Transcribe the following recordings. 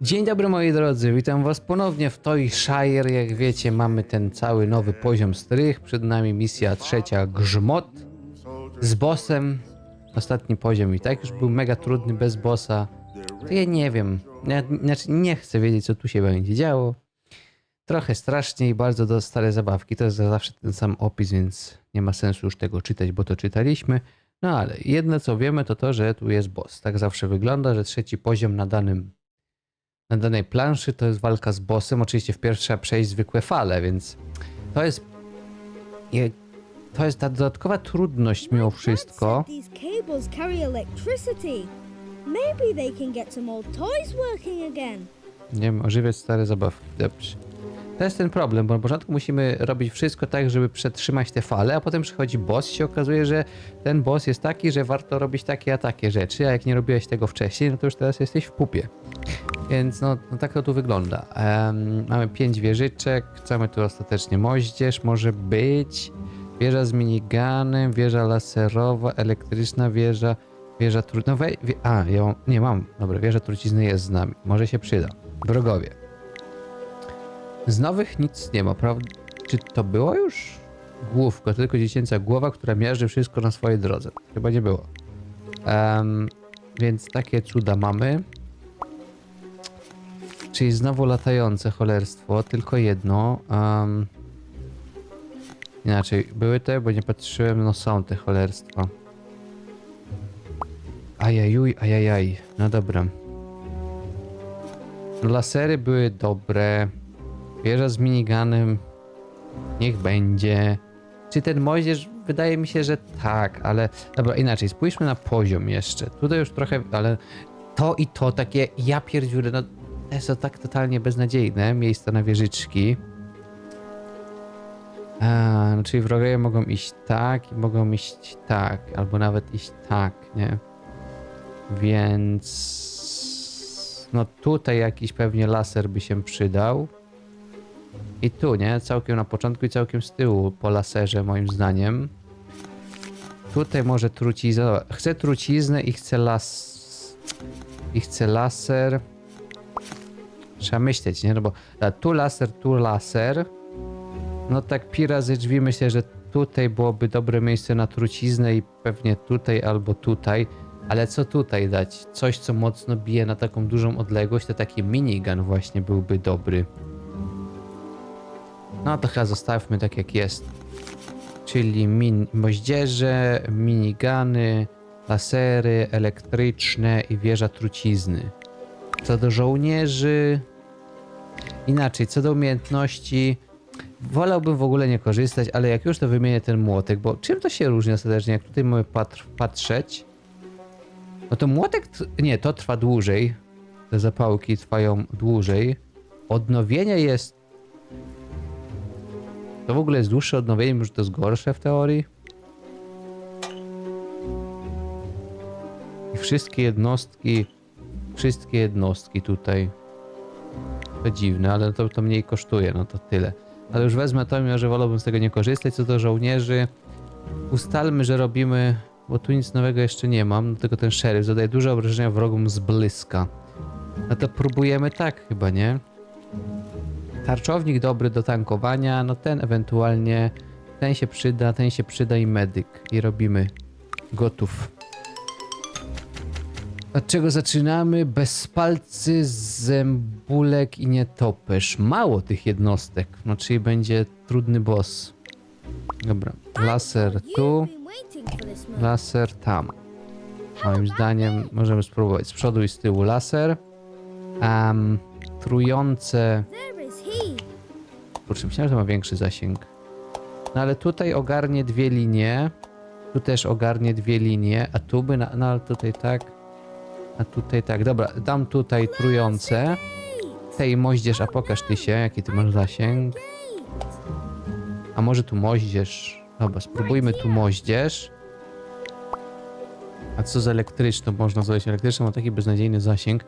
Dzień dobry moi drodzy, witam was ponownie w Toy Shire. Jak wiecie mamy ten cały nowy poziom strych, przed nami misja trzecia Grzmot z bossem. Ostatni poziom i tak już był mega trudny bez bossa. To ja nie wiem, ja, znaczy nie chcę wiedzieć co tu się będzie działo. Trochę strasznie i bardzo do stare zabawki, to jest zawsze ten sam opis, więc nie ma sensu już tego czytać, bo to czytaliśmy. No ale jedno co wiemy to to, że tu jest boss. Tak zawsze wygląda, że trzeci poziom na danym na danej planszy to jest walka z bossem. Oczywiście wpierw trzeba przejść zwykłe fale, więc to jest. je- To jest ta dodatkowa trudność mimo wszystko. Nie wiem, ożywiać stare zabawki. Dobrze. To jest ten problem, bo na początku musimy robić wszystko tak, żeby przetrzymać te fale, a potem przychodzi boss i się okazuje, że ten boss jest taki, że warto robić takie a takie rzeczy, a jak nie robiłeś tego wcześniej, no to już teraz jesteś w pupie. Więc no, no tak to tu wygląda. Em, mamy pięć wieżyczek, chcemy tu ostatecznie moździerz, może być wieża z miniganem, wieża laserowa, elektryczna wieża, wieża tru... No wie... A, ja mam... nie mam. Dobra, wieża trucizny jest z nami. Może się przyda. Wrogowie. Z nowych nic nie ma, prawda? Czy to było już? Główka, tylko dziecięca głowa, która miażdży wszystko na swojej drodze. Chyba nie było. Em, więc takie cuda mamy. Czyli znowu latające cholerstwo, tylko jedno. Um, inaczej, były te, bo nie patrzyłem, no są te cholerstwa. Ajajuj, ajajaj. No dobra. Lasery były dobre. Wieża z miniganem. Niech będzie. Czy ten moździerz? Wydaje mi się, że tak, ale dobra, inaczej. Spójrzmy na poziom jeszcze. Tutaj już trochę, ale to i to takie ja pierdziurę, no to jest to tak totalnie beznadziejne. Miejsca na wieżyczki. A, no, czyli wrogowie mogą iść tak i mogą iść tak, albo nawet iść tak, nie? Więc no tutaj jakiś pewnie laser by się przydał. I tu, nie? Całkiem na początku i całkiem z tyłu po laserze moim zdaniem. Tutaj może trucizna. Chcę truciznę i chcę las... I chcę laser. Trzeba myśleć, nie? No bo tu laser, tu laser. No tak pi razy drzwi myślę, że tutaj byłoby dobre miejsce na truciznę i pewnie tutaj albo tutaj. Ale co tutaj dać? Coś, co mocno bije na taką dużą odległość, to taki minigun właśnie byłby dobry. No to chyba zostawmy tak jak jest. Czyli min moździerze, minigany, lasery elektryczne i wieża trucizny. Co do żołnierzy... Inaczej, co do umiejętności... Wolałbym w ogóle nie korzystać, ale jak już to wymienię ten młotek, bo czym to się różni ostatecznie, jak tutaj mamy patr- patrzeć? No to młotek, nie, to trwa dłużej. Te zapałki trwają dłużej. Odnowienie jest... To w ogóle jest dłuższe odnowienie, może to jest gorsze w teorii? I wszystkie jednostki, wszystkie jednostki tutaj. To dziwne, ale to, to mniej kosztuje, no to tyle. Ale już wezmę to, mimo że wolałbym z tego nie korzystać. Co do żołnierzy, ustalmy, że robimy, bo tu nic nowego jeszcze nie mam, tylko ten szeryf zadaje duże obrażenia wrogom z bliska. No to próbujemy tak chyba, nie? Tarczownik dobry do tankowania, no ten ewentualnie, ten się przyda, ten się przyda i medyk. I robimy. Gotów. Od czego zaczynamy? Bezpalcy, zębulek i nietoperz. Mało tych jednostek, no czyli będzie trudny boss. Dobra, laser tu, laser tam. Moim zdaniem możemy spróbować z przodu i z tyłu laser. Um, trujące... Kurczę, myślałem, że ma większy zasięg. No ale tutaj ogarnie dwie linie. Tu też ogarnie dwie linie, a tu by, na, no ale tutaj tak. A tutaj tak. Dobra, dam tutaj trujące. Tej moździerz, a pokaż ty się, jaki ty masz zasięg. A może tu moździerz? Dobra, spróbujmy tu moździerz. A co z elektryczną? Można zrobić elektryczną, ma taki beznadziejny zasięg,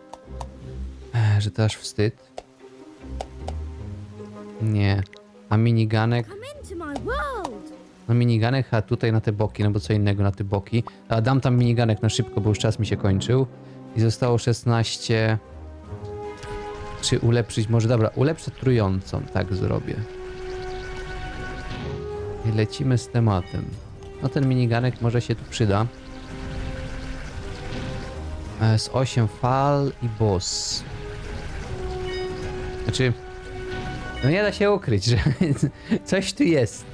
że to aż wstyd. Nie. A miniganek? No miniganek, a tutaj na te boki, no bo co innego na te boki. A dam tam miniganek na szybko, bo już czas mi się kończył. I zostało 16... Czy ulepszyć, może dobra, ulepszę trującą, tak zrobię. I lecimy z tematem. No ten miniganek może się tu przyda. E, Z 8 fal i boss. Znaczy, no nie da się ukryć, że coś tu jest.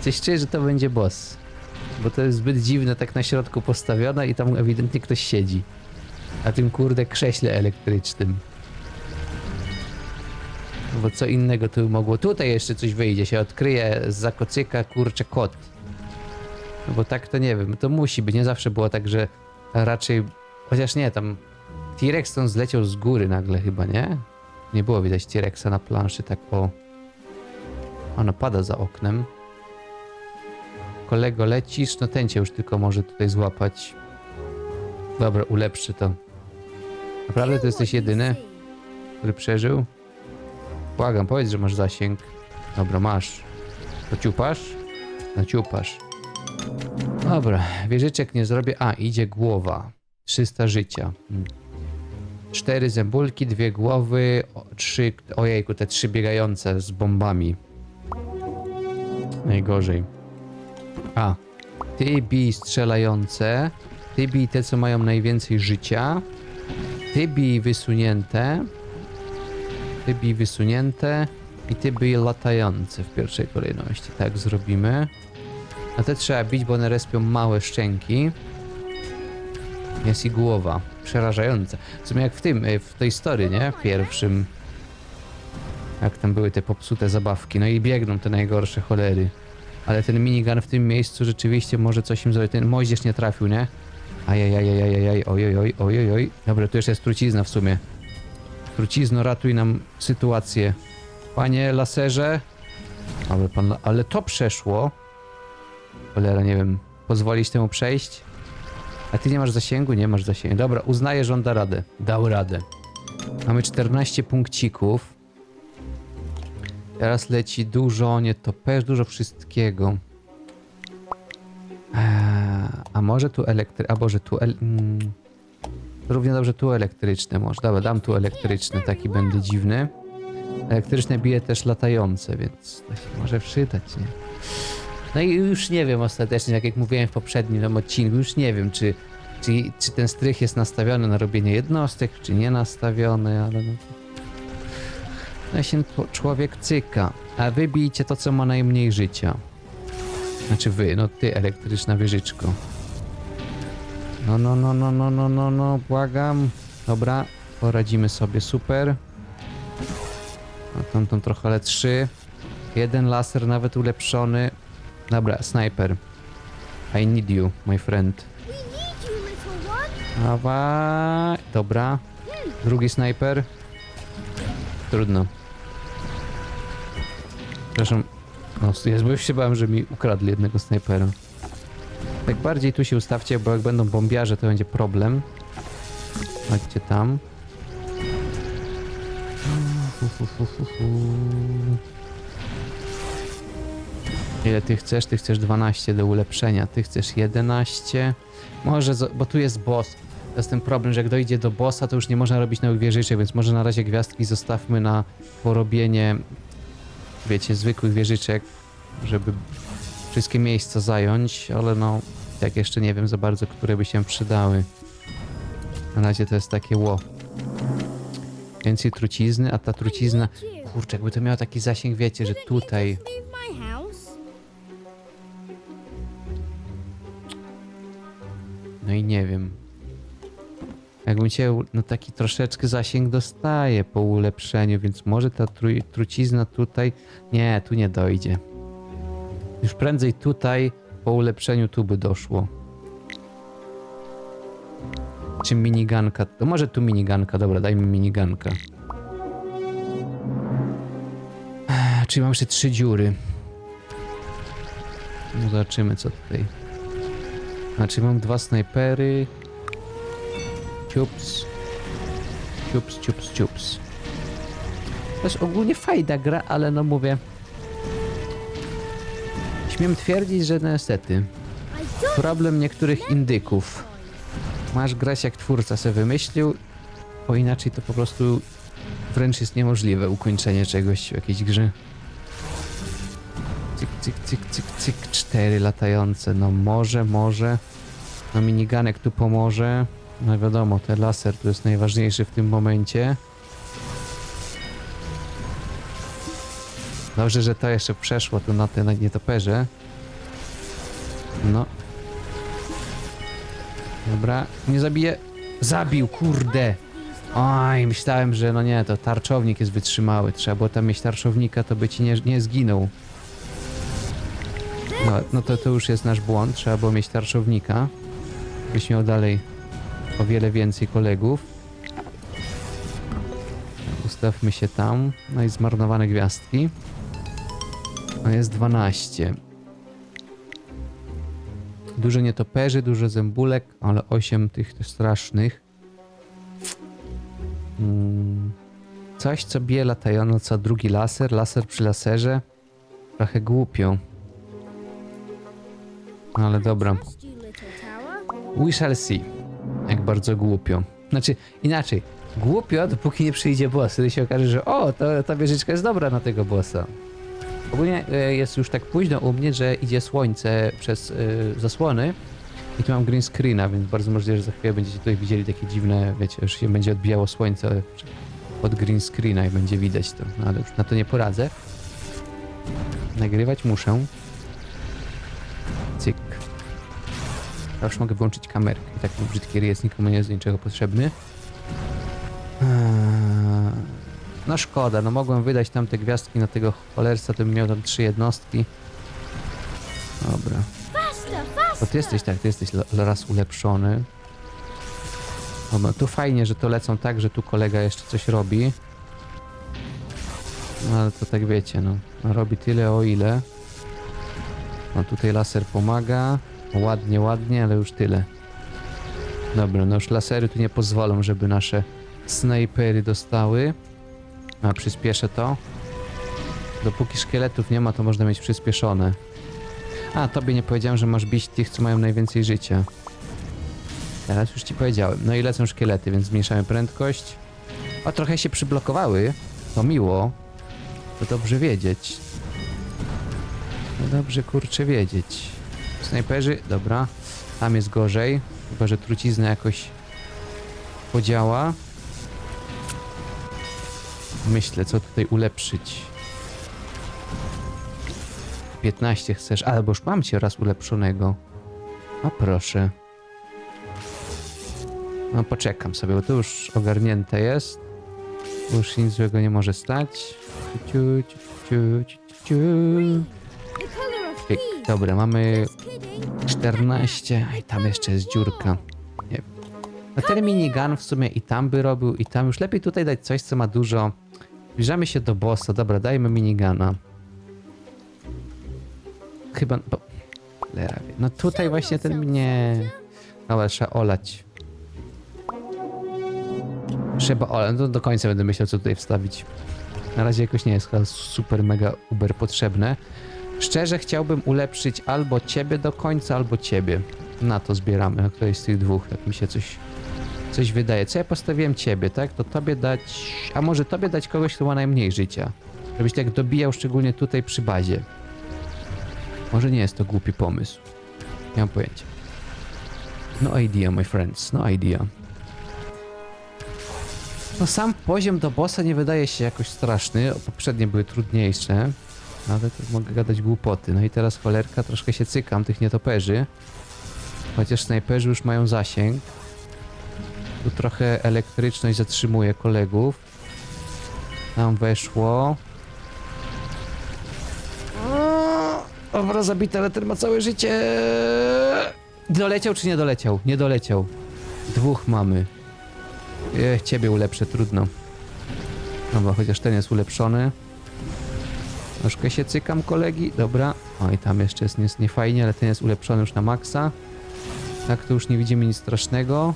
Coś czuję, że to będzie boss. Bo to jest zbyt dziwne tak na środku postawione i tam ewidentnie ktoś siedzi. Na tym kurde krześle elektrycznym. Bo co innego tu mogło. Tutaj jeszcze coś wyjdzie, się odkryje z zakocyka kurczę kot. No bo tak to nie wiem, to musi być. Nie zawsze było tak, że raczej. Chociaż nie, tam T-Rex zleciał z góry nagle chyba, nie? Nie było widać T-Rexa na planszy tak o. Ono pada za oknem. Kolego, lecisz? No ten cię już tylko może tutaj złapać. Dobra, ulepszy to. Naprawdę to jesteś jedyny, który przeżył? Błagam, powiedz, że masz zasięg. Dobra, masz. To ciupasz? No. Dobra, wieżyczek nie zrobię. A, idzie głowa. 300 życia. Cztery zębulki, dwie głowy, trzy... Ojejku, te trzy biegające z bombami. Najgorzej. A, ty bij strzelające, ty bij te, co mają najwięcej życia, ty bij wysunięte, ty bij wysunięte i ty bij latające w pierwszej kolejności. Tak zrobimy. A te trzeba bić, bo one respią małe szczęki. Jest i głowa. Przerażająca. W sumie jak w tym, y, w tej story, nie? Pierwszym. Jak tam były te popsute zabawki. No i biegną te najgorsze cholery. Ale ten minigun w tym miejscu rzeczywiście może coś im zrobić. Ten moździerz nie trafił, nie? Ajajajajajaj, ojojoj, ojojoj. Dobra, tu jeszcze jest trucizna w sumie. Trucizno, ratuj nam sytuację. Panie laserze. Ale pan, ale to przeszło. Cholera, nie wiem. Pozwolić temu przejść? A ty nie masz zasięgu? Nie masz zasięgu. Dobra, uznaję, że on da radę. Dał radę. Mamy 14 punkcików. Teraz leci dużo nietoperz, dużo wszystkiego. Eee, a może tu elektry... A może tu... El... Mm. Równie dobrze tu elektryczne może. Dobra, dam tu elektryczne, taki będę dziwny. Elektryczne bije też latające, więc to się może przydać, nie? No i już nie wiem ostatecznie, tak jak mówiłem w poprzednim odcinku, już nie wiem, czy, czy, czy ten strych jest nastawiony na robienie jednostek, czy nie nastawiony, ale no... No się czł- człowiek cyka, a wy bijcie to, co ma najmniej życia. Znaczy wy, no ty, elektryczna wieżyczko. No, no, no, no, no, no, no, no, błagam. Dobra, poradzimy sobie, super. No tam, tam trochę, ale trzy. Jeden laser nawet ulepszony. Dobra, sniper. I need you, my friend. Dawaj. Dobra. Drugi snajper. Trudno. Przepraszam. No, bo już się bałem, że mi ukradli jednego snajpera. Tak bardziej tu się ustawcie, bo jak będą bombiarze, to będzie problem. Chodźcie tam. Fu, fu, fu, fu, fu. Ile ty chcesz? Ty chcesz 12 do ulepszenia, ty chcesz 11. Może, bo tu jest boss. To jest ten problem, że jak dojdzie do bossa, to już nie można robić nowych wieżyczek, więc może na razie gwiazdki zostawmy na porobienie, wiecie, zwykłych wieżyczek, żeby wszystkie miejsca zająć, ale no, jak jeszcze nie wiem za bardzo, które by się przydały. Na razie to jest takie ło. Więcej trucizny, a ta trucizna... Kurczę, jakby to miało taki zasięg, wiecie, że tutaj... No i nie wiem. Jakbym cię, no taki troszeczkę zasięg dostaje po ulepszeniu, więc może ta tru, trucizna tutaj... Nie, tu nie dojdzie. Już prędzej tutaj po ulepszeniu tu by doszło. Czy miniganka? To może tu miniganka, dobra, dajmy miniganka. Czyli mam jeszcze trzy dziury. No zobaczymy co tutaj. Znaczy mam dwa snajpery. Ciups. Ciups, ciups, ciups. Jest ogólnie fajna gra, ale no mówię. Śmiem twierdzić, że niestety. Problem niektórych indyków. Masz grać jak twórca se wymyślił, bo inaczej to po prostu wręcz jest niemożliwe ukończenie czegoś w jakiejś grze. Cyk, cyk, cyk, cyk, cztery latające, no może, może. No miniganek tu pomoże. No wiadomo, ten laser tu jest najważniejszy w tym momencie. Dobrze, że to jeszcze przeszło tu na te nietoperze. No. Dobra, nie zabiję. Zabił, kurde. Oj, myślałem, że no nie, to tarczownik jest wytrzymały. Trzeba było tam mieć tarczownika, to by ci nie, nie zginął. No, no to, to już jest nasz błąd. Trzeba było mieć tarczownika. Byś miał dalej o wiele więcej kolegów. Ustawmy się tam. No i zmarnowane gwiazdki. No jest 12. Dużo nietoperzy, dużo zębulek, ale 8 tych strasznych. Mm. Coś, co bije latająco, co drugi laser, laser przy laserze. Trochę głupio. No Ale dobra. We shall see. Jak bardzo głupio. Znaczy, inaczej. Głupio, dopóki nie przyjdzie boss. Wtedy się okaże, że o, to, ta wieżyczka jest dobra na tego bossa. Ogólnie e, jest już tak późno u mnie, że idzie słońce przez e, zasłony i tu mam green screena, więc bardzo możliwe, że za chwilę będziecie tutaj widzieli takie dziwne, wiecie, że się będzie odbijało słońce od green screena i będzie widać to. No ale już na to nie poradzę. Nagrywać muszę. Cyk. Ja już mogę włączyć kamerkę. I tak brzydki jest nikomu nie jest do niczego potrzebny. Eee, No szkoda, no mogłem wydać tam te gwiazdki na tego cholerca, to bym miał tam trzy jednostki. Dobra. Bo ty jesteś tak, ty jesteś raz ulepszony. Dobra, tu fajnie, że to lecą tak, że tu kolega jeszcze coś robi. No ale to tak wiecie, no. no robi tyle o ile. No tutaj laser pomaga. Ładnie, ładnie, ale już tyle. Dobra, no już lasery tu nie pozwolą, żeby nasze snajpery dostały. A przyspieszę to. Dopóki szkieletów nie ma, to można mieć przyspieszone. A, tobie nie powiedziałem, że masz bić tych, co mają najwięcej życia. Teraz już ci powiedziałem. No i lecą szkielety, więc zmniejszamy prędkość. O, trochę się przyblokowały. To miło. To dobrze wiedzieć. To dobrze, kurczę, wiedzieć. Snajperzy, dobra. Tam jest gorzej. Chyba, że trucizna jakoś podziała. Myślę, co tutaj ulepszyć. 15 chcesz, ale bo już mam cię raz ulepszonego. A proszę. No poczekam sobie, bo to już ogarnięte jest. Już nic złego nie może stać. Ciu, ciu, ciu, ciu, ciu, Dobra, mamy Just kidding. 14. I tam jeszcze jest dziurka. Nie. No ten minigun w sumie i tam by robił, i tam. Już lepiej tutaj dać coś, co ma dużo. Zbliżamy się do bossa. Dobra, dajmy minigana. Chyba... No tutaj właśnie ten... Nie... Dobra, trzeba olać. Trzeba olać. No do końca będę myślał, co tutaj wstawić. Na razie jakoś nie jest chyba super, mega, uber potrzebne. Szczerze chciałbym ulepszyć albo ciebie do końca, albo ciebie. Na to zbieramy, na którejś z tych dwóch, jak mi się coś, coś wydaje. Co ja postawiłem ciebie, tak? To tobie dać... A może tobie dać kogoś, kto ma najmniej życia? Żebyś tak dobijał, szczególnie tutaj przy bazie. Może nie jest to głupi pomysł. Nie mam pojęcia. No idea, my friends, no idea. No sam poziom do bossa nie wydaje się jakoś straszny. Poprzednie były trudniejsze. To mogę gadać głupoty. No i teraz cholerka, troszkę się cykam tych nietoperzy. Chociaż snajperzy już mają zasięg. Tu trochę elektryczność zatrzymuje kolegów. Tam weszło. Dobra, zabite, ale ten ma całe życie. Doleciał czy nie doleciał? Nie doleciał. Dwóch mamy. Ech, ciebie ulepszę, trudno. Dobra, chociaż ten jest ulepszony. Troszkę się cykam kolegi, dobra. O i tam jeszcze jest, jest niefajnie, ale ten jest ulepszony już na maksa. Tak, to już nie widzimy nic strasznego.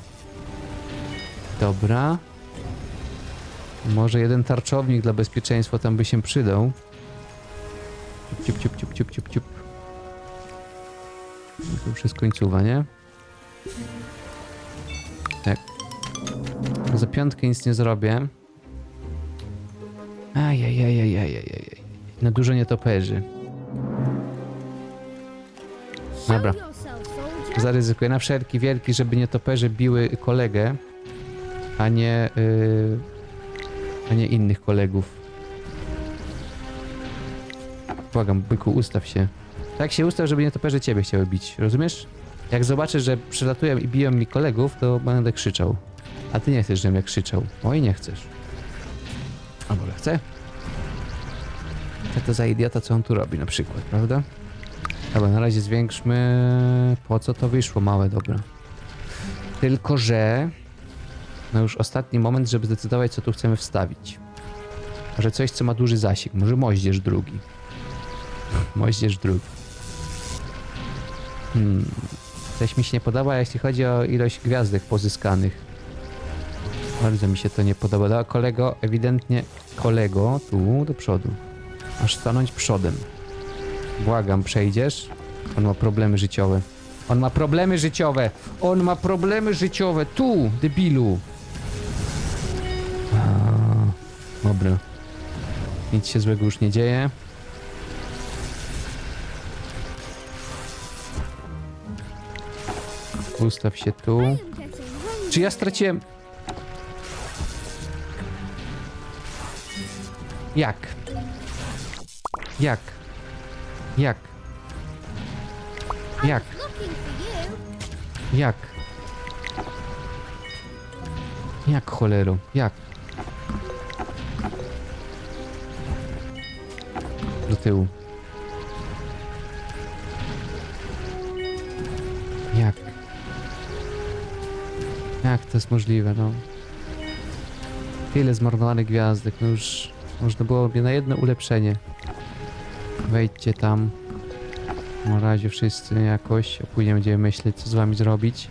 Dobra. Może jeden tarczownik dla bezpieczeństwa tam by się przydał. Ciup, ciup, ciup, ciup, ciup, ciup. No to już jest końcowa, nie? Tak. Za piątkę nic nie zrobię. Ajajajajajajaj. No dużo nietoperzy. Dobra. Zaryzykuję na wszelki wielki, żeby nietoperze biły kolegę, a nie, yy, a nie innych kolegów. Błagam, byku, ustaw się. Tak się ustaw, żeby nietoperze ciebie chciały bić, rozumiesz? Jak zobaczysz, że przylatują i biją mi kolegów, to będę krzyczał. A ty nie chcesz, żebym ja krzyczał. Oj, nie chcesz. A może chcę? To za idiota, co on tu robi na przykład, prawda? Dobra, na razie zwiększmy. Po co to wyszło? Małe, dobra. Tylko, że. No już ostatni moment, żeby zdecydować, co tu chcemy wstawić. Może coś, co ma duży zasięg. Może moździerz drugi. moździerz drugi. Hmm. Coś mi się nie podoba, jeśli chodzi o ilość gwiazdek pozyskanych. Bardzo mi się to nie podoba. Dobra, kolego, ewidentnie kolego, tu do przodu. Masz stanąć przodem. Błagam, przejdziesz? On ma problemy życiowe. On ma problemy życiowe! On ma problemy życiowe! Tu, debilu! A, dobra. Nic się złego już nie dzieje. Ustaw się tu. Czy ja straciłem... Jak? Jak? Jak? Jak? Jak? Jak cholero? Jak? Do tyłu. Jak? Jak to jest możliwe, no? Tyle zmarnowanych gwiazdek, no już można byłoby na jedno ulepszenie. Wejdźcie tam. Na razie wszyscy jakoś, a później będziemy myśleć, co z wami zrobić.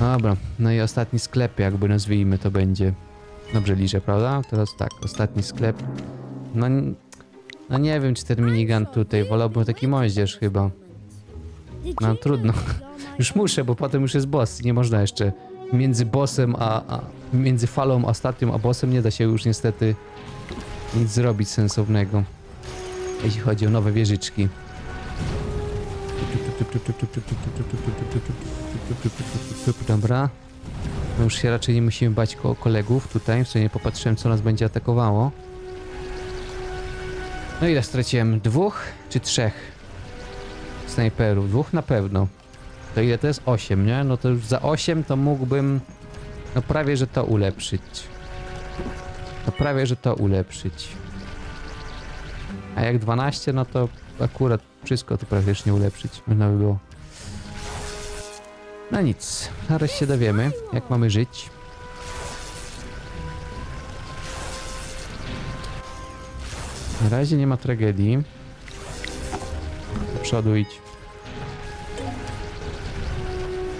Dobra, no i ostatni sklep, jakby nazwijmy to będzie. Dobrze liczę, prawda? Teraz tak, ostatni sklep. No, no nie wiem, czy ten minigun tutaj, wolałbym taki moździerz chyba. No trudno. Już muszę, bo potem już jest boss. Nie można jeszcze między bossem a, a między falą ostatnią a bossem nie da się już niestety nic zrobić sensownego. Jeśli chodzi o nowe wieżyczki. Dobra. No już się raczej nie musimy bać koło kolegów tutaj. W sumie nie popatrzyłem co nas będzie atakowało. No ile straciłem? Dwóch czy trzech? Snajperów. Dwóch na pewno. To ile to jest? 8, nie? No to już za 8 to mógłbym no prawie, że to ulepszyć. No prawie, że to ulepszyć. A jak 12, no to akurat wszystko to praktycznie ulepszyć można by było. No nic, zaraz się dowiemy, jak mamy żyć. Na razie nie ma tragedii. Do przodu idź.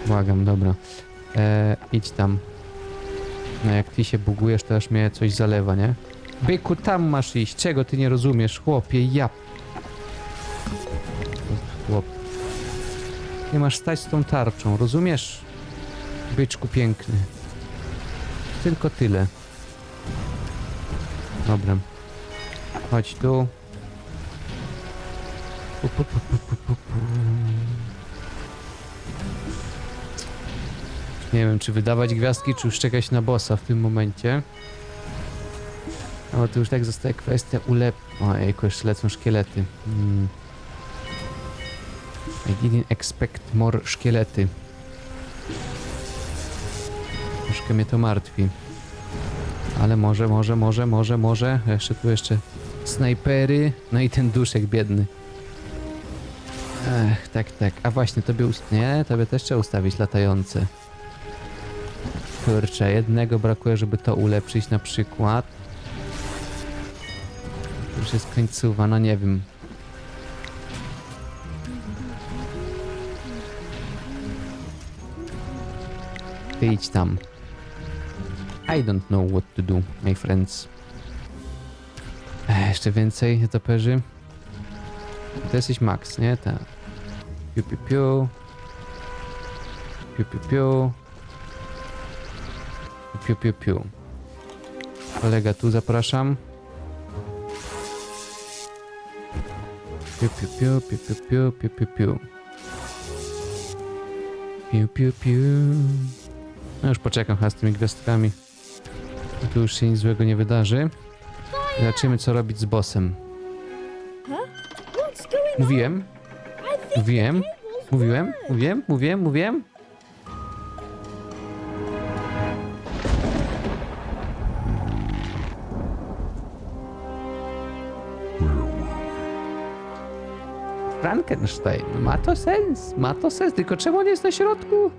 Błagam, dobra. E, idź tam. No jak ty się bugujesz, to aż mnie coś zalewa, nie? Byku, tam masz iść. Czego ty nie rozumiesz, chłopie? Ja... Chłop. Nie masz stać z tą tarczą, rozumiesz? Byczku piękny. Tylko tyle. Dobra. Chodź tu. Nie wiem, czy wydawać gwiazdki, czy już czekać na bossa w tym momencie. No to już tak zostaje kwestia ulep... Ojejku, jeszcze lecą szkielety. Hmm. I didn't expect more szkielety. Troszkę mnie to martwi. Ale może, może, może, może, może. Jeszcze tu jeszcze snajpery. No i ten duszek biedny. Ech, tak, tak. A właśnie, tobie ust... Nie, tobie też trzeba ustawić latające. Kurczę, jednego brakuje, żeby to ulepszyć na przykład. Już jest końcowa, no nie wiem. Idź tam. I don't know what to do, my friends. Ech, jeszcze więcej nietoperzy. To jesteś Max, nie? Tak. Piu, piu, piu. Piu, piu, piu. Piu, piu, piu. Kolega tu zapraszam. Piu, piu, piu, piu, piu, piu, piu, piu, piu. Piu, piu, piu. No już poczekam chyba z tymi gwiazdkami. Tu już się nic złego nie wydarzy. Zobaczymy, co robić z bossem. Mówiłem, mówiłem, mówiłem, mówiłem, mówiłem, mówiłem. Frankenstein. Ma to sens, ma to sens, tylko czemu on jest na środku?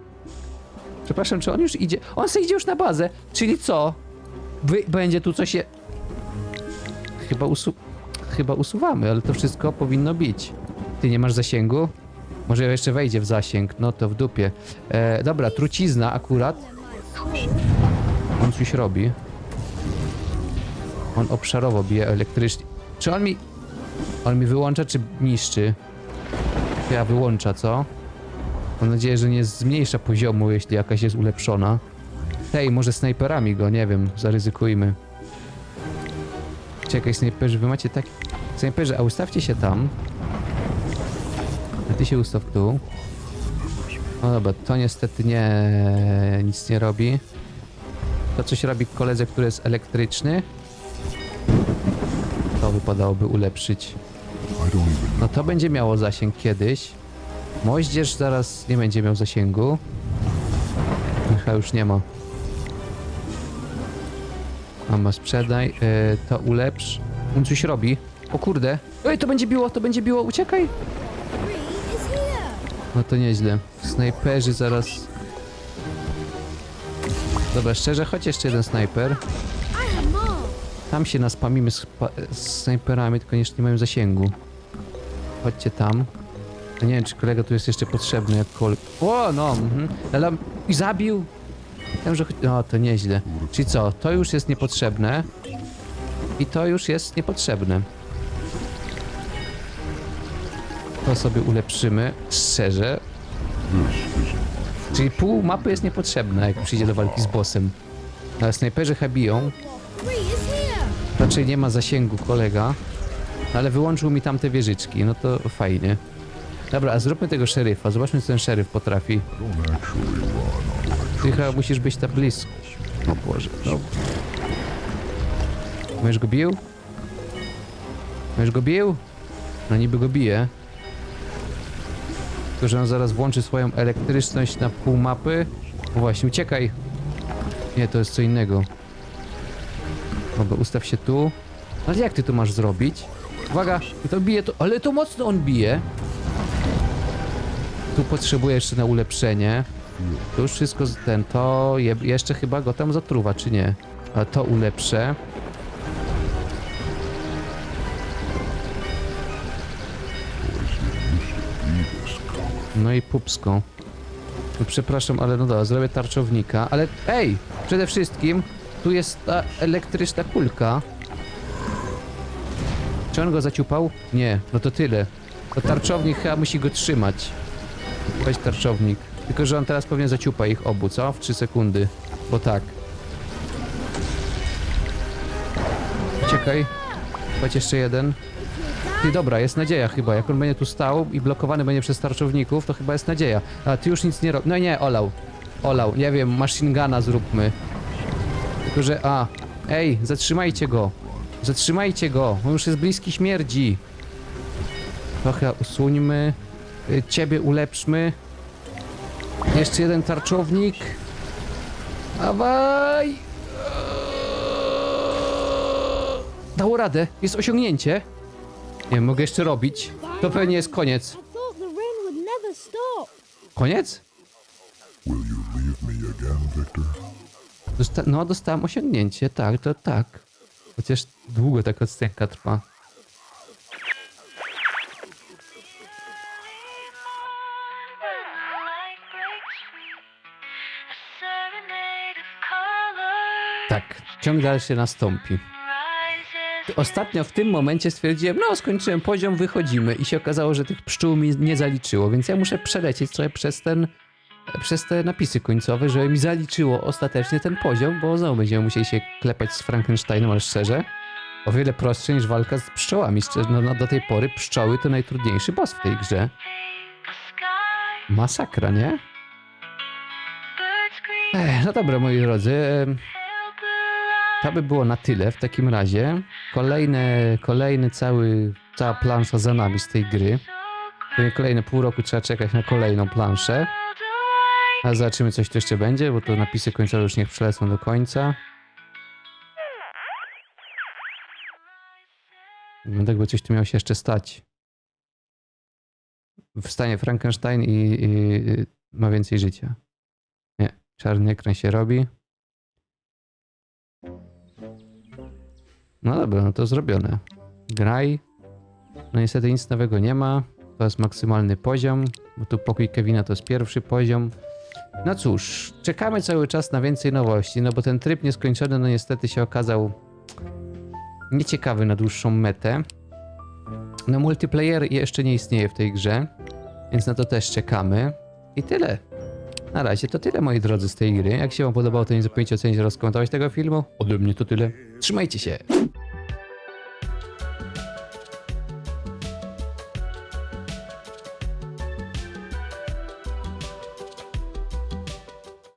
Przepraszam, czy on już idzie? On sobie idzie już na bazę, czyli co? Wy, będzie tu coś je... Chyba usu... Chyba usuwamy, ale to wszystko powinno bić. Ty nie masz zasięgu? Może jeszcze wejdzie w zasięg, no to w dupie. E, dobra, trucizna akurat. On coś robi. On obszarowo bije elektrycznie. Czy on mi... On mi wyłącza, czy niszczy? Ja wyłącza, co? Mam nadzieję, że nie zmniejsza poziomu, jeśli jakaś jest ulepszona. Hej, może snajperami go, nie wiem, zaryzykujmy. Czekaj, snajperzy, wy macie tak... Snajperzy, a ustawcie się tam. A ty się ustaw tu. No dobra, to niestety nie... nic nie robi. To coś robi koledze, który jest elektryczny. To wypadałoby ulepszyć. No to będzie miało zasięg kiedyś. Moździerz zaraz nie będzie miał zasięgu. Chyba już nie ma. Mama sprzedaj, e, to ulepsz. On coś robi. O kurde. Ej, to będzie biło, to będzie biło, uciekaj. No to nieźle. Snajperzy zaraz... Dobra, szczerze, chodź jeszcze jeden snajper. Tam się naspamimy z, z snajperami, tylko jeszcze nie mają zasięgu. Chodźcie tam. Ja nie wiem, czy kolega tu jest jeszcze potrzebny jakkolwiek. O, no, mhm. Ale i zabił. Wiem, że... No, to nieźle. Czyli co, to już jest niepotrzebne. I to już jest niepotrzebne. To sobie ulepszymy. Szczerze. Czyli pół mapy jest niepotrzebna, jak przyjdzie do walki z bossem. Ale snajperzy chyba Raczej nie ma zasięgu kolega, ale wyłączył mi tamte wieżyczki, no to fajnie. Dobra, a zróbmy tego szeryfa, zobaczmy co ten szeryf potrafi. Ty chyba musisz być tak blisko. O Boże, no. Będziesz go bił? Będziesz go bił? No niby go bije. Tylko, że on zaraz włączy swoją elektryczność na pół mapy. No właśnie, uciekaj. Nie, to jest co innego. Dobra, ustaw się tu. Ale jak ty to masz zrobić? Uwaga, to bije to, ale to mocno on bije. Tu potrzebuję jeszcze na ulepszenie. Tu już wszystko ten, to je, jeszcze chyba go tam zatruwa, czy nie? A to ulepszę. No i pupską. No przepraszam, ale no dobra, zrobię tarczownika, ale ej, przede wszystkim tu jest ta elektryczna kulka. Czy on go zaciupał? Nie, no to tyle. To tarczownik chyba musi go trzymać. Weź tarczownik. Tylko, że on teraz pewnie zaciupa ich obu, co? W 3 sekundy. Bo tak. Czekaj. Chodź jeszcze jeden. Ty, dobra, jest nadzieja chyba. Jak on będzie tu stał i blokowany będzie przez tarczowników, to chyba jest nadzieja. A, ty już nic nie robisz. No nie, olał. Olał. Nie wiem, machine guna zróbmy. Tylko, że... A. Ej, zatrzymajcie go. Zatrzymajcie go. On już jest bliski śmierci. Trochę usuńmy. Y, Ciebie ulepszmy. Jeszcze jeden tarczownik. Dawaj! Eee. Dało radę. Jest osiągnięcie. Nie wiem, mogę jeszcze robić. To pewnie jest koniec. Koniec? Will you leave me again, Victor? Dosta no, dostałem osiągnięcie, tak, to tak. Chociaż długo ta odstępka trwa. Tak, ciąg dalszy nastąpi. Ostatnio w tym momencie stwierdziłem, no skończyłem poziom, wychodzimy i się okazało, że tych pszczół mi nie zaliczyło, więc ja muszę przelecieć sobie przez ten, przez te napisy końcowe, żeby mi zaliczyło ostatecznie ten poziom, bo znowu będziemy musieli się klepać z Frankensteinem, ale szczerze. O wiele prostsze niż walka z pszczołami. Szczerze, no, no, do tej pory pszczoły to najtrudniejszy boss w tej grze. Masakra, nie? Ech, no dobra, moi drodzy. To by było na tyle w takim razie. Kolejne, kolejny cały, cała plansza za nami z tej gry. Kolejne pół roku trzeba czekać na kolejną planszę. A zobaczymy, coś tu jeszcze będzie, bo to napisy końcowe już niech przelecą do końca. No tak by coś tu miało się jeszcze stać. Wstanie Frankenstein i, i, i ma więcej życia. Nie, czarny ekran się robi. No dobra, no to zrobione. Graj. No niestety nic nowego nie ma. To jest maksymalny poziom, bo tu pokój Kevina to jest pierwszy poziom. No cóż, czekamy cały czas na więcej nowości, no bo ten tryb nieskończony no niestety się okazał nieciekawy na dłuższą metę. No multiplayer jeszcze nie istnieje w tej grze, więc na to też czekamy. I tyle. Na razie to tyle moi drodzy z tej gry. Jak się wam podobało to nie zapomnijcie ocenić oraz komentować tego filmu. Ode mnie to tyle. Trzymajcie się.